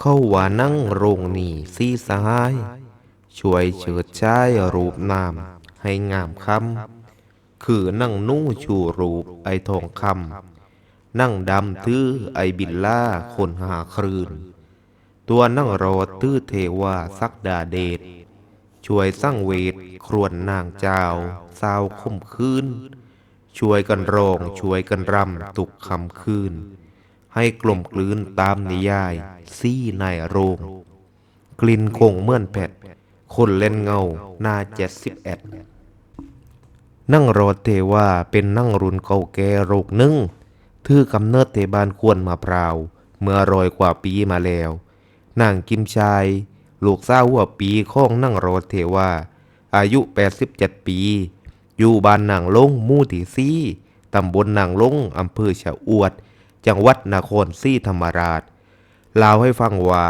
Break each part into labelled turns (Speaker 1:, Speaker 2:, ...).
Speaker 1: เข้าว่านั่งโรงนี่ซีสหาย ช่วยเฉิดชายรูปนามให้งามคำคือนั่งนุ่ชูรูปไอทองคำนั่งดำตื้อไอบิลล่าคนหาครืน ตัวนั่งรอตื้อเทวาสักดาเดชช่วยสร้างเวทครวนนางเจ้าสาวคมคืน ช่วยกันร้องช่วยกันรำตุกคำคืน ให้กลมกลืนตามนิยาย ซี่ในโรง กลิ่นคงเมื่อนแผดคนเล่นเงาหน้าเจ็ดสิบเอ็ดนั่งรอเทว่าเป็นนั่งรุนเก่าแก่โรคหนึ่งทื่อกำเนิดเตบานควรมาพราว เมื่อรอยกว่าปีมาแล้วนางกิมชายลูกสาวหัวปีข้องนั่งรอเทว่า อายุ 87 ปี อยู่บ้านนางลงมู่ที่ซี่ตำบลนางลงอำเภอชะอวด จังหวัดนครศรีธรรมราชเล่าให้ฟังว่า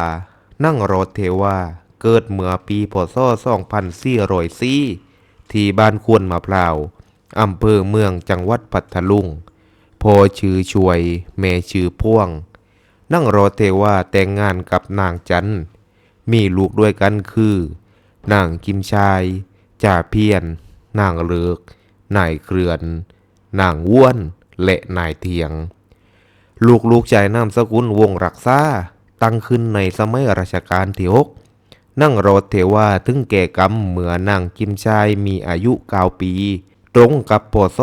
Speaker 1: นั่งรถเทว่าเกิดเมื่อปีพศ2404ที่บ้านควนมะพร้าวอำเภอเมืองจังหวัดพัทลุงพ่อชื่อช่วย แม่ชื่อพ่วง นั่งรอเทว่าแต่งงานกับนางจันมีลูกด้วยกันคือ นางกิมชายจ่าเพียน นางเลิกนายเครือน นางว้วน และนายเทียง ลูกลูกชายนามสกุลวงรักษาตั้งขึ้นในสมัยรัชกาลที่หกนั่งรอเทว่าถึงแก่กรรมเหมือนางกิมชายมีอายุเก้าปี ตรงกับปศ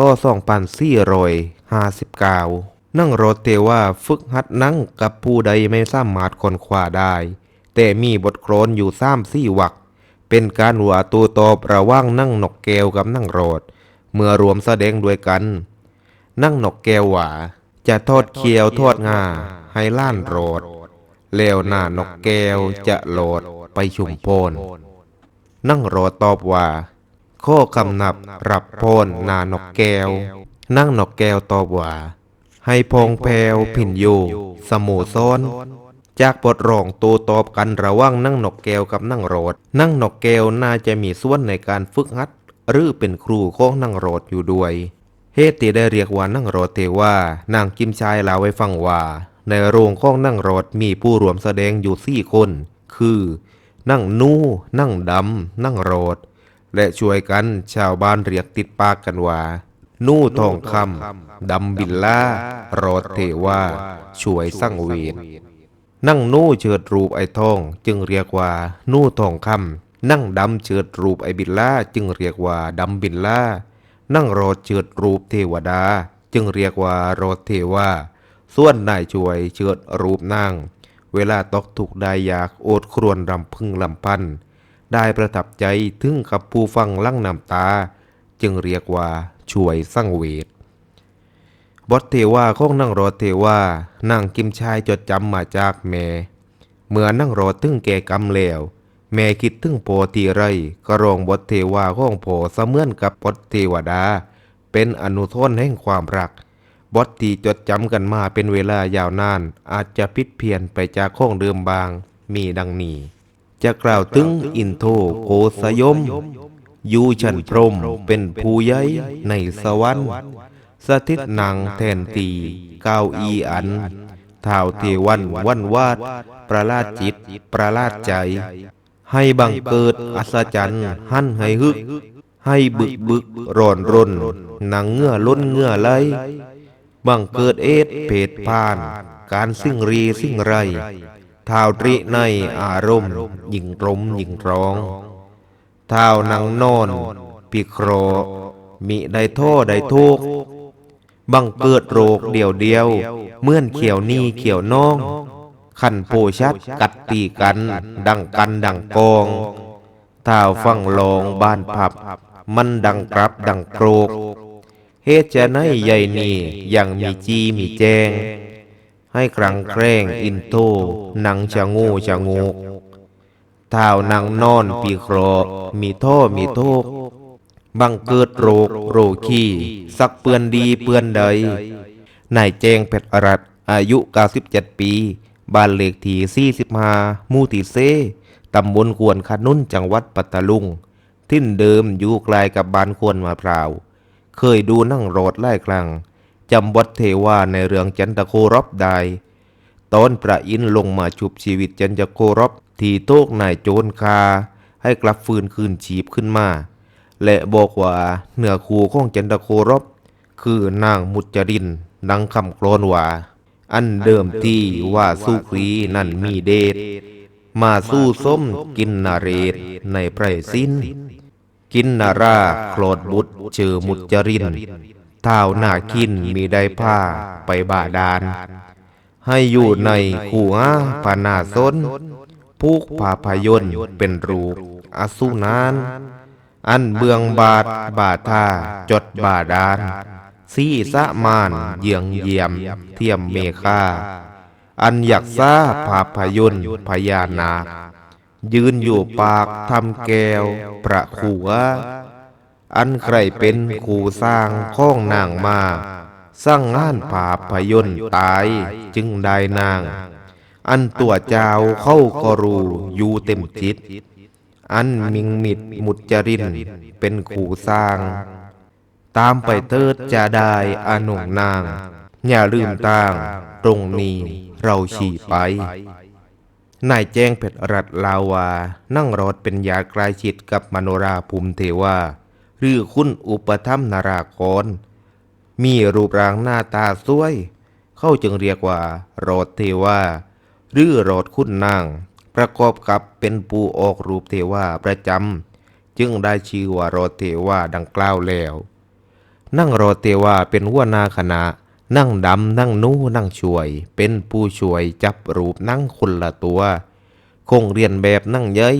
Speaker 1: 2459นั่งรอเทว่าฝึกหัดนั่งกับผู้ใดไม่สามารถคนขวาได้ แต่มีบทโครนอยู่สามสี่วัก เป็นการหัวตัวตอบระว่างนั่งนกแก้วกับนั่งรดเมื่อรวมแสดงด้วยกัน นั่งนกแก้วหว่า จะทอดเคียวทอดงาให้ล้านโรดแล้วหน้านกแก้วจะโหลดไปชุมโพนนั่งรอตอบว่า ข้อคำนับรับโพนหนานกแก้ว นั่งนกแก้วตอบว่า ให้พองแพวผินอยู่ สมูซ้อนจากบทร้องโตตอบกันระหว่างนั่งนกแก้วกับนั่งโรด นั่งนกแก้วน่าจะมีส่วนในการฝึกหัด หรือเป็นครูของนั่งโรดอยู่ด้วย เหตุที่ได้เรียกว่านั่งรดเทว่านางกิมชายเล่าไว้ฟังว่า ในโรงของนั่งรดมีผู้รวมแสดงอยู่สี่คน คือ นั่งนูนั่งดำ นั่งรดและช่วยกันชาวบ้านเรียกติดปากกันว่า นู่ทองคำดำบิลล่ารดเทว่าช่วยสร้างเวทนั่งนู่เชิดรูปไอ้ทอง จึงเรียกว่า นู่ทองคำนั่งดำเชิดรูปไอ้บิลล่าจึงเรียกว่าดำบิลล่า นั่งรดเชิดรูปเทวดา จึงเรียกว่ารดเทวาส่วนนายช่วยเชิดรูปนางเวลาตกถูกได้อยากโอดครวญรำพึงลำพัน ได้ประทับใจถึงกับผู้ฟังลั่งน้ำตา จึงเรียกว่าช่วยสร้างเวทบทเทวาของนั่งรอเทวานั่งกิมชายจดจำมาจากแม่เมื่อนั่งรอถึงแก่กรรมแล้ว แม่คิดถึงโพทีไรก็รองบทเทวาของโพเสมือนกับบทเทวดา เป็นอนุทนแห่งความรักบทที่จดจำกันมาเป็นเวลายาวนาน อาจจะพิดเพี้ยนไปจากข้องเดิมบาง มีดังนี้ จะกล่าวถึงอินโทโกสยม อยู่ชันพรหมเป็นผู้ใหญ่ในสวรรค์สถิตนางแทนตีเก้าอีอันท้าวเทวันวันวาด ประลาดจิต ประลาดใจ ให้บังเกิดอัศจรรย์หั่นให้ฮึก ให้บึกบึกร้อนรนหนังเงื่อล้นเงื่อไหลบังเกิดเอดเพดพาน การสิ่งรีสิ่งไรท้าวตรีในอารมณ์ยิงรมยิงร้องเท้านังนอนปีครอมิได้โทษได้ทุกข์บังเกิดโรคเดียวเดียว เมื่อนเขียวนี่เขียวน้อง ขันโพชัดกัดตีกัน ดังกันดังกองท้าฟังลองบ้านผับ มันดังกรับดังโกรกเหตุจะไหนใหญ่นี่ยังมีจีมีแจง ให้กรังแกล้งอินโทหนังชะงูชะงูท้านางนอนปีโครมีโทษมีโทษบังเกิดโรคโรคีสักเปือนดีเปือนใดนายแจงเพชรอรัตอายุ 97 ปี บ้านเลขที่45หมู่ที่เซตำบลควนขนุนจังหวัดปัตตาลุง ทิ่นเดิมอยู่ไกลกับบ้านควนมาพร้าว เคยดูนั่งโรดไล่ครั้งจำบทเทว่าในเรื่องจันตะโครบได้ตอนพระอินลงมาชุบชีวิตจันจะโครบที่โตกนายโจรคา ให้กลับฟื้นคืนชีพขึ้นมา และบอกว่าเนื้อคูของจันทโครบคือนางมุจรินดังคำกรอนว่า อันเดิมที่ว่าสุครีนั่นมีเดชมาสู้ส้มกินนาเรศในไพรสิ้น กินนาราโคลดบุตรเจอมุจรินท้าหน้าคินมีได้ผ้าไปบาดาล ให้อยู่ในขู่อาปานาซนผูกผาพยนต์เป็นรูปอสุนาน อันเบืองบาทบาทาจดบาดาล สีสะมานเยียงเยี่ยม เทียมเมฆาอันอยากซาภาพยนต์พญานาคยืนอยู่ปากทำแก้ว ประขัว อันใครเป็นขู่สร้างข้องนางมา สร้างงานภาพยนต์ตายจึงได้นาง อันตัวเจ้าเข้าก็รูอยู่เต็มจิต อันมิงมิดมุจจรินเป็นขู่สร้าง ตามไปเติดจะได้อาหนงนาง อย่าลืมตาง ตรงนี้เราฉี่ไป นายแจ้งเพชรรัตลาวา นั่งรถเป็นยากล้ชิดกับมโนราภูมิเทวาหรือคุณอุปธรรมนารากรมีรูปร่างหน้าตาสวย เขาจึงเรียกว่า โรดเทวาหรือโรดคุณนาง ประกอบกับเป็นปูออกรูปเทวาประจำจึงได้ชื่อว่าโรดเทวาดังกล่าวแล้ว นั่งรอเทวาเป็นหัวหน้าคณะ นั่งดำนั่งนู้นั่งช่วย เป็นผู้ช่วยจับรูปนั่งคนละตัว คงเรียนแบบนั่งเย้ย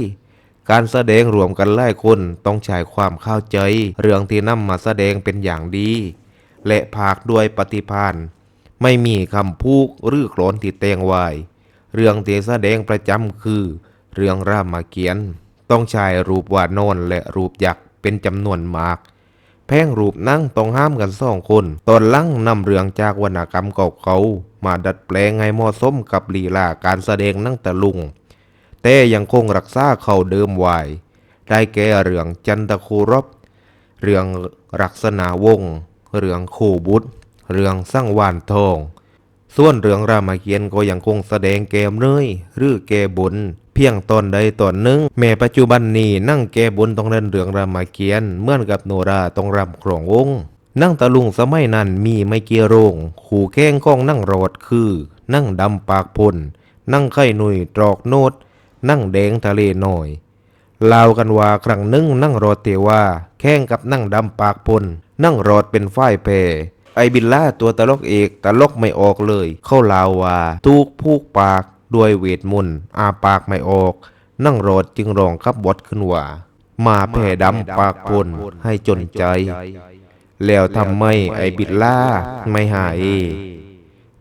Speaker 1: การแสดงรวมกันหลายคนต้องใช้ความเข้าใจ เรื่องที่นำมาแสดงเป็นอย่างดี และภาคด้วยปฏิพานไม่มีคำพูกหรือโกรนที่แตงไวเรื่องที่แสดงประจำคือ เรื่องรามเกียรติ์ต้องใช้รูปวาดโนและรูปยักษ์เป็นจำนวนมาก พงรูปนั่งต้องห้ามกันสองคน ตอนลังนำเรื่องจากวรรณกรรมเก่าเขามาดัดแปลงให้เหมาะสมกับลีลาการแสดงนั่งตะลุง แต่ยังคงรักษาเขาเดิมไว้ได้แก่เรื่องจันทคูรบ เรื่องรักษณาวง เรื่องโคบุตรเรื่องสร้างวานทอง ส่วนเรื่องรามเกียรติ์ก็ยังคงแสดงแกมเนยหรือแกบุญเพียงตอนใดตอนหนึ่งแม่ปัจจุบันนี้นั่งแกบุญต้องเล่นเรื่องรามเกียรติ์เหมือนกับโนราต้องรำครองวงศ์นั่งตะลุงสมัยนั้นมีไม่เกียโรง ขู่แข้งของนั่งรอดคือ นั่งดำปากพลนั่งไข่หนุยตรอกโนด นั่งแดงทะเลหน้อยลาวกันว่าครั้งหนึ่งนั่งรอดเตว่า แข่งกับนั่งดำปากพลนั่งรอดเป็นฝ่ายแพ ไอบิลล่าตัวตลกเอกตลกไม่ออกเลย เข้าลาวาทุกพูกปากด้วยเวทมนต์อาปากไม่ออก นั่งรอดจึงร้องขับบทขึ้นว่ามาแผ่ดำปากพลให้จนใจ แล้วทำไมไอบิลล่าไม่หาย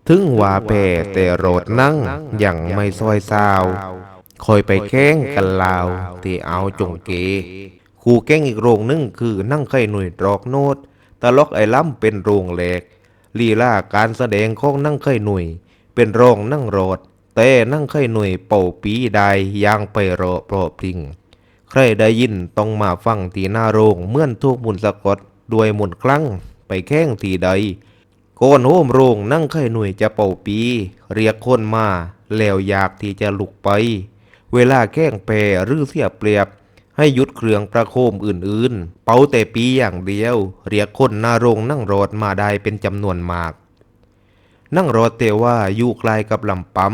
Speaker 1: ถึงว่าแผ่แต่โรดนั่งอย่างไม่ซอยซาวคอยไปแข่งกันลาวที่เอาจงเก คู่แข่งอีกโรงหนึงคือนั่งไข่หน่วยตรอกโนด ตลกไอ้ล้ำเป็นโรงแหลกลีลาการแสดงของนั่งไข่หน่ย เป็นโรงนั่งโรดแต่นั่งไข่หน่ยเป่าปีใดยางไปรอโปรพริง ใครได้ยินต้องมาฟังที่หน้าโรงเมื่อนทุกมุนสะกดด้วยมุนคลั่งไปแข่งทีใดโกนโฮมโรงนั่งไข่หน่วยจะเป่าปี เรียกคนมาแล้วอยากที่จะลุกไป เวลาแข้งแปรหรือเสียเปรียบ ให้หยุดเครื่องประโคมอื่นๆ เป่าแต่ปีอย่างเดียว เรียกคนหน้าโรงนั่งรถมาได้เป็นจำนวนมาก นั่งรถเตว่าอยู่ไกลกับลำปั๊ม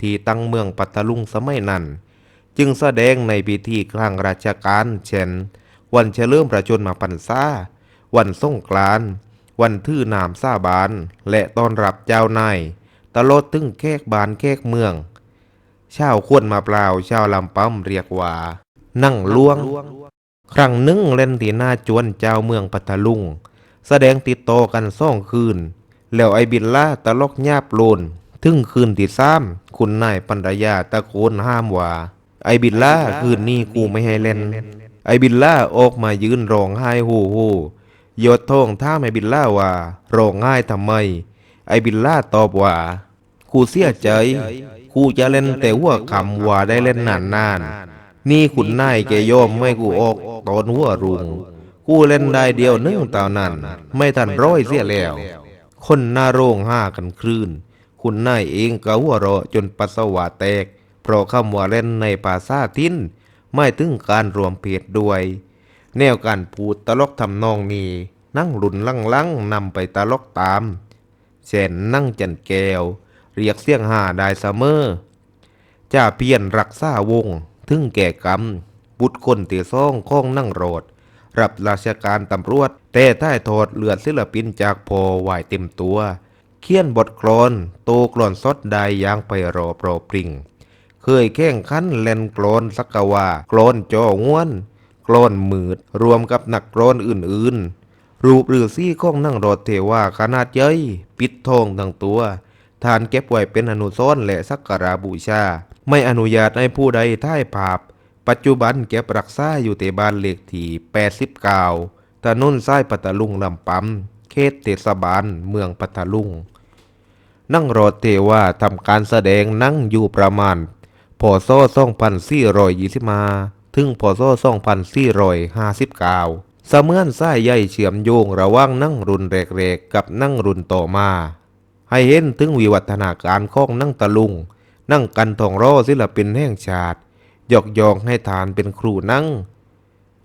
Speaker 1: ที่ตั้งเมืองปัตตลุงสมัยนั้น จึงแสดงในพิธีครั้งราชการ เช่น วันเฉลิมพระชนมพรรษาวันส่งกราน วันทื่อนามซาบาน และต้อนรับเจ้านายตลอดถึงแขกบานแขกเมืองชาวขวนมาเปล่าชาวลำปั๊มเรียกว่า นั่งล่วง ครั้งหนึ่งเล่นที่หน้าจวนเจ้าเมืองปัทลุง แสดงติดต่อกันซ่องคืน แล้วไอบิลล่าตะลอกญาบโลน ถึงคืนที่สามคุณนายปัญญาตะโกนห้ามว่า ไอบิลล่าคืนนี้กูไม่ให้เล่น ไอบิลล่าออกมายืนร้องไห้โฮโฮยศทองท่าไอบิลล่าว่าร้องไห้ทำไม ไอบิลล่าตอบว่ากูเสียใจกูจะเล่นแต่หัวคำว่าได้เล่นนานนานๆ นี่ขุนนายแกยอมไม่กูออกตอนหัวรุง กูเล่นได้เดียวเนึงตอนนั้น ไม่ทันร้อยเสียแล้ว คนหน้าโรงห้ากันคลื่นคุณนายเองก็หัวเราะจนปัสสาวะแตก เพราะคำว่าเล่นในภาษาทิ้น ไม่ถึงการรวมเพศด้วย แนวการพูดตลกทำนองนี้นั่งรุนลังลังนำไปตลกตามเช่นนั่งจันแก้ว เรียกเสียงหาได้เสมอจ่าเพียนรักษาวง ถึงแก่กรรม บุตรคนตีซ่องข้องนั่งโรด รับราชการตำรวจ แต่ท้ายโทษเลือดศิลปินจากพอไหวเต็มตัว เขียนบทกลอนโตกลอนสดได้อยางไปรอโปรปริง เคยแข่งขันเล่นกลอนสักกว่ากลอนจอง้วนกลอนมืดรวมกับนักกลอนอื่นๆ รูปหรือซี่ข้องนั่งรถเทวาขนาดใหญ่ปิดทองทั้งตัวทานเก็บไว้เป็นอนุสรณ์และสักการะบูชา ไม่อนุญาตให้ผู้ใดถ่ายภาพ ปัจจุบันเก็บรักษาอยู่ที่บ้านเลขที่89ถนนสายปัตตลุงลำปำเขตเทศบาลเมืองปัตตลุง นั่งรถเทว่าทำการแสดงนั่งอยู่ประมาณพศ2425ถึงพศ2459เสมือนสายใยเชื่อมโยงระหว่างนั่งรุ่นแรกๆกับนั่งรุ่นต่อมา ให้เห็นถึงวิวัฒนาการของนั่งตะลุง นั่งกันทองรอศิลปินแห่งชาติยกยองให้ฐานเป็นครูนั่ง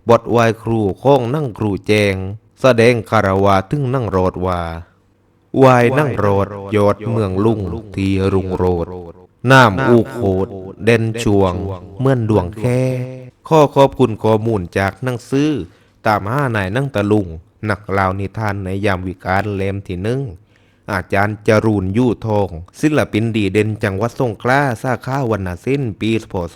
Speaker 1: บทวายครูของนั่งครูแจง แสดงคารวะถึงนั่งโรดว่าวายนั่งโรดยอดเมืองลุงที่รุงโรดน้ำอูโคดเด่นชวง เมื่อนดวงแค่ ข้อขอบคุณข้อมูลจากนั่งซื้อ ตามห้านายนั่งตะลุงหนักล่านิทานในยามวิการเลมที่หนึ่ง อาจารย์จรูนยู่ทองศิลปินดีเด่นจังหวัดสงขลาสาขาวรรณศิลป์ปีพศ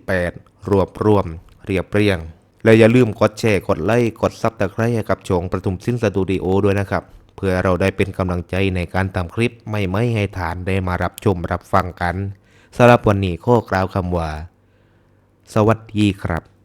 Speaker 1: 2548 รวบรวม เรียบเรียง และอย่าลืมกดแชร์กดไลค์กดซับตะไคร้ให้กับชงประทุมสิ้นสตูดิโอด้วยนะครับ เพื่อเราได้เป็นกำลังใจในการทำคลิปไม่ไม่ให้ฐานได้มารับชมรับฟังกันสำหรับวันนี้ข้อกล่าวคำว่า สวัสดีครับ